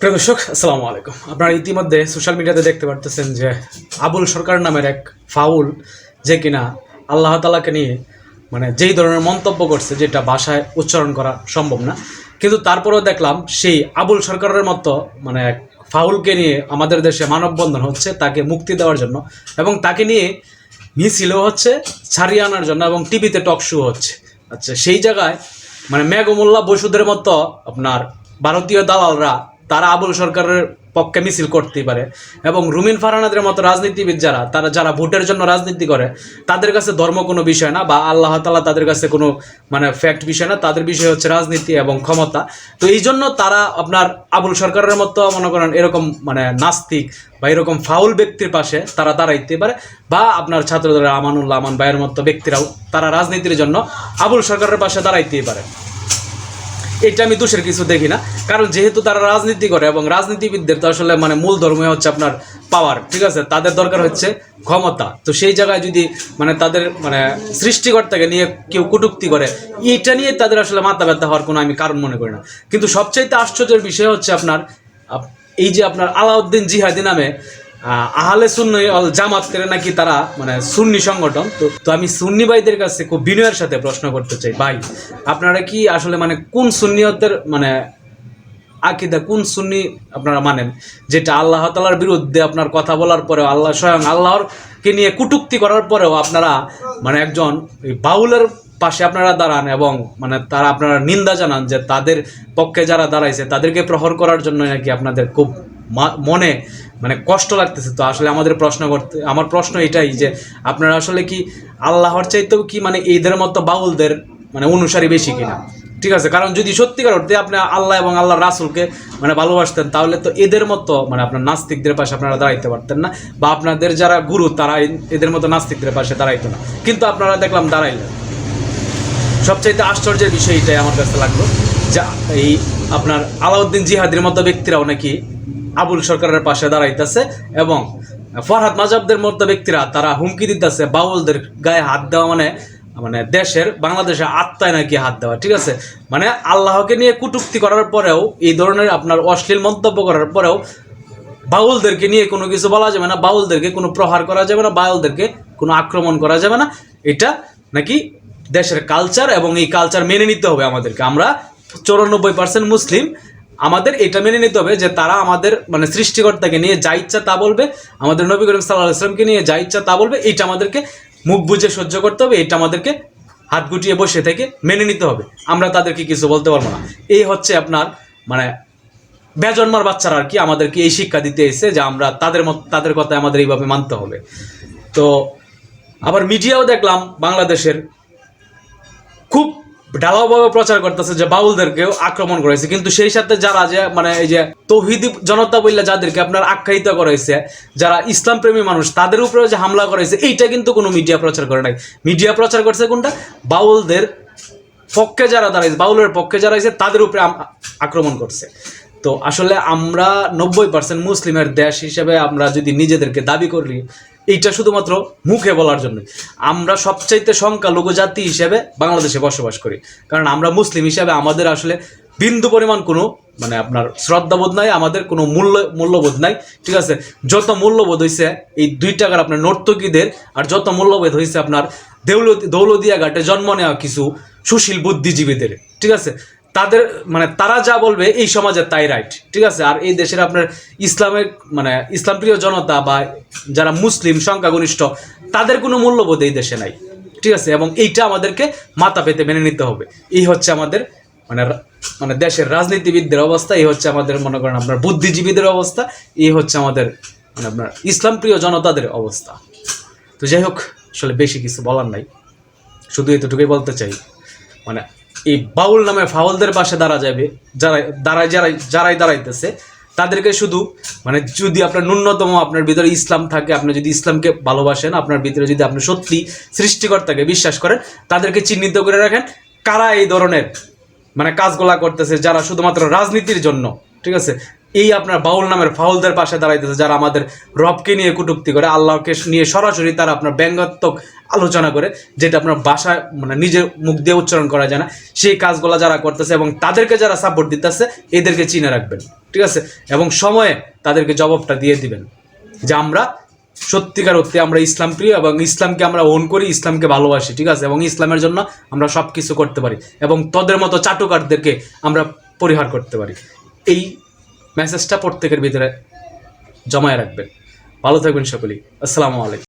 প্রিয় দর্শক, আসসালামু আলাইকুম। আপনারা ইতিমধ্যে সোশ্যাল মিডিয়াতে দেখতে পারতেছেন যে আবুল সরকার নামের এক ফাউল যে কিনা আল্লাহ তালাকে নিয়ে মানে যেই ধরনের মন্তব্য করছে যেটা ভাষায় উচ্চারণ করা সম্ভব না। কিন্তু তারপরেও দেখলাম সেই আবুল সরকারের মতো মানে এক ফাউলকে নিয়ে আমাদের দেশে মানববন্ধন হচ্ছে, তাকে মুক্তি দেওয়ার জন্য এবং তাকে নিয়ে মিছিলও হচ্ছে, ছাড়িয়ে আনার জন্য এবং টিভিতে টক শো হচ্ছে। আচ্ছা সেই জায়গায় মানে মেঘমুল্লা বসুদের মতো আপনার ভারতীয় দালালরা তারা আবুল সরকারের পক্ষে মিছিল করতেই পারে। এবং রুমিন ফারহানাদের মতো রাজনীতিবিদ যারা, তারা যারা ভোটের জন্য রাজনীতি করে, তাদের কাছে ধর্ম কোনো বিষয় না বা আল্লাহ তালা তাদের কাছে কোনো মানে ফ্যাক্ট বিষয় না। তাদের বিষয় হচ্ছে রাজনীতি এবং ক্ষমতা। তো এই জন্য তারা আপনার আবুল সরকারের মতো মনে করেন এরকম মানে নাস্তিক বা এরকম ফাউল ব্যক্তির পাশে তারা দাঁড়াইতে পারে বা আপনার ছাত্রদের আমানুল্লাহ আমান ভাইয়ের মতো ব্যক্তিরাও তারা রাজনীতির জন্য আবুল সরকারের পাশে দাঁড়াইতেই পারে। এটা আমি দোষের কিছু দেখি না। কারণ যেহেতু তারা রাজনীতি করে এবং রাজনীতিবিদদের তো আসলে মানে মূল ধর্ম হচ্ছে আপনার পাওয়ার ঠিক আছে? তাদের দরকার হচ্ছে ক্ষমতা। তো সেই জায়গায় যদি মানে তাদের মানে সৃষ্টিকর্তাকে নিয়ে কেউ কটুক্তি করে, এটা নিয়ে তাদের আসলে মাথা ব্যথা হওয়ার কোনো আমি কারণ মনে করি না। কিন্তু সবচাইতে আশ্চর্যের বিষয় হচ্ছে আপনার এই যে আপনার আলাউদ্দিন জিহাদি নামে আহলে সুন্নি জামাত করে নাকি তারা মানে সুন্নি সংগঠন। তো তো আমি সুন্নি ভাইদের কাছে খুব বিনয়ের সাথে প্রশ্ন করতে চাই। ভাই, আপনারা কি আসলে মানে কোন সুন্নিয়তের মানে আকিদা কোন সুন্নি আপনারা মানেন? যেটা আল্লাহ তালার বিরুদ্ধে আপনার কথা বলার পরেও আল্লাহ, স্বয়ং আল্লাহর কে নিয়ে কুটুক্তি করার পরেও আপনারা মানে একজন বাউলের পাশে আপনারা দাঁড়ান এবং মানে তারা আপনারা নিন্দা জানান যে তাদের পক্ষে যারা দাঁড়াইছে, তাদেরকে প্রহর করার জন্য নাকি আপনাদের খুব মনে মানে কষ্ট লাগতেছে তো আসলে আমাদের প্রশ্ন করতে, আমার প্রশ্ন এটাই যে আপনারা আসলে কি আল্লাহর চাইতেও কি মানে এদের মতো বাউলদের মানে অনুসারী বেশি কিনা? ঠিক আছে, কারণ যদি সত্যিকার অর্থে আপনি আল্লাহ এবং আল্লাহ রাসুলকে মানে ভালোবাসতেন, তাহলে তো এদের মতো মানে আপনার নাস্তিকদের পাশে আপনারা দাঁড়াইতে পারতেন না, বা আপনাদের যারা গুরু তারা এদের মতো নাস্তিকদের পাশে দাঁড়াইতো না। কিন্তু আপনারা দেখলাম দাঁড়াইলেন। সবচাইতে আশ্চর্যের বিষয় এটাই আমার কাছে লাগল যে এই আপনার আলাউদ্দিন জিহাদের মতো ব্যক্তিরাও নাকি আবুল সরকারের পাশে দাঁড়াইতেছে এবং ফরহাদ মাজাবদের মতো ব্যক্তিরা তারা হুমকি দিতেছে, বাউলদের গায়ে হাত দেওয়া মানে মানে দেশের বাংলাদেশের আত্মায় নাকি হাত দেওয়া, ঠিক আছে? মানে আল্লাহকে নিয়ে কুটুক্তি করার পরেও, এই ধরনের আপনার অশ্লীল মন্তব্য করার পরেও বাউলদেরকে নিয়ে কোনো কিছু বলা যাবে না, বাউলদেরকে কোনো প্রহার করা যাবে না, বাউলদেরকে কোনো আক্রমণ করা যাবে না। এটা নাকি দেশের কালচার এবং এই কালচার মেনে নিতে হবে আমাদেরকে। আমরা চৌরানব্বই পার্সেন্ট মুসলিম আমাদের এটা মেনে নিতে হবে যে তারা আমাদের মানে সৃষ্টিকর্তাকে নিয়ে যা ইচ্ছা তা বলবে, আমাদের নবী করিম সাল্লাহ ইসলামকে নিয়ে যা ইচ্ছা তা বলবে এইটা আমাদেরকে মুখ বুঝে সহ্য করতে হবে, এটা আমাদেরকে হাত গুটিয়ে বসে থেকে মেনে নিতে হবে। আমরা তাদেরকে কিছু বলতে পারব না। এই হচ্ছে আপনার মানে বেজন্মার বাচ্চারা আর কি আমাদেরকে এই শিক্ষা দিতে এসে যে আমরা তাদের মত, তাদের কথা আমাদের এইভাবে মানতে হবে। তো আবার মিডিয়াও দেখলাম বাংলাদেশের খুব ঢালাওভাবে প্রচার করতেছে যে বাউলদেরকেও আক্রমণ করেছে। কিন্তু সেই সাথে যারা যে মানে এই যে তৌহিদি জনতা বললে যাদেরকে আপনার আখ্যায়িত করেছে যারা ইসলাম প্রেমী মানুষ, তাদের উপরেও যে হামলা করেছে এইটা কিন্তু কোনো মিডিয়া প্রচার করে নাই। মিডিয়া প্রচার করছে কোনটা? বাউলদের পক্ষে যারা দাঁড়াইছে, বাউলের পক্ষে যারা আছে, তাদের উপরে আক্রমণ করছে। তো আসলে আমরা নব্বই পার্সেন্ট মুসলিমের দেশ হিসেবে আমরা যদি নিজেদেরকে দাবি করি এইটা শুধুমাত্র মুখে বলার জন্য। আমরা সবচাইতে সংখ্যালঘু জাতি হিসেবে বাংলাদেশে বসবাস করি। কারণ আমরা মুসলিম হিসেবে আমাদের আসলে বিন্দু পরিমাণ কোনো মানে আপনার শ্রদ্ধাবোধ নাই, আমাদের কোনো মূল্য, মূল্যবোধ নাই, ঠিক আছে? যত মূল্যবোধ হয়েছে এই দুই টাকার আপনার নর্তকীদের, আর যত মূল্যবোধ হয়েছে আপনার দেউলত দৌলদিয়া ঘাটে জন্ম নেওয়া কিছু সুশীল বুদ্ধিজীবীদের, ঠিক আছে? তাদের মানে তারা যা বলবে এই সমাজের তাই রাইট ঠিক আছে? আর এই দেশের আপনার ইসলামের মানে ইসলাম প্রিয় জনতা বা যারা মুসলিম, সংখ্যাগরিষ্ঠ, তাদের কোনো মূল্যবোধ এই দেশে নাই, ঠিক আছে? এবং এইটা আমাদেরকে মাথা পেতে মেনে নিতে হবে। এই হচ্ছে আমাদের মানে মানে দেশের রাজনীতিবিদদের অবস্থা, এই হচ্ছে আমাদের, মনে করেন আপনার বুদ্ধিজীবীদের অবস্থা, এই হচ্ছে আমাদের মানে আপনার ইসলাম প্রিয় জনতাদের অবস্থা। তো যাই হোক, আসলে বেশি কিছু বলার নাই, শুধু এতটুকুই বলতে চাই মানে এই বাউল নামে ফাউলদের পাশে দাঁড়া যাবে, যারা দাঁড়ায় যারাই যারাই দাঁড়াইতেছে, তাদেরকে শুধু মানে যদি আপনার ন্যূনতম আপনার ভিতরে ইসলাম থাকে, আপনি যদি ইসলামকে ভালোবাসেন, আপনার ভিতরে যদি আপনি সত্যি সৃষ্টিকর্তাকে বিশ্বাস করেন, তাদেরকে চিহ্নিত করে রাখেন কারা এই ধরনের মানে কাজগুলা করতেছে, যারা শুধুমাত্র রাজনীতির জন্য, ঠিক আছে? এই আপনার বাউল নামের ফাউলদের পাশে দাঁড়াইতেছে যারা আমাদের রবকে নিয়ে কটুক্তি করে, আল্লাহকে নিয়ে সরাসরি তারা আপনার ব্যঙ্গাত্মক আলোচনা করে, যেটা আপনার বাসায় মানে নিজের মুখ দিয়ে উচ্চারণ করা যায় না। সেই কাজগুলো যারা করতেছে এবং তাদেরকে যারা সাপোর্ট দিতেছে, এদেরকে চিনে রাখবেন, ঠিক আছে? এবং সময়ে তাদেরকে জবাবটা দিয়ে দিবেন যে আমরা সত্যিকার অর্থে আমরা ইসলাম প্রিয় এবং ইসলামকে আমরা ওন করি, ইসলামকে ভালোবাসি, ঠিক আছে? এবং ইসলামের জন্য আমরা সব কিছু করতে পারি এবং তোদের মতো চাটুকারদেরকে আমরা পরিহার করতে পারি। এই মেসেজটা প্রত্যেকের ভিতরে জমায় রাখবেন। ভালো থাকবেন সকলেই। আসসালামু আলাইকুম।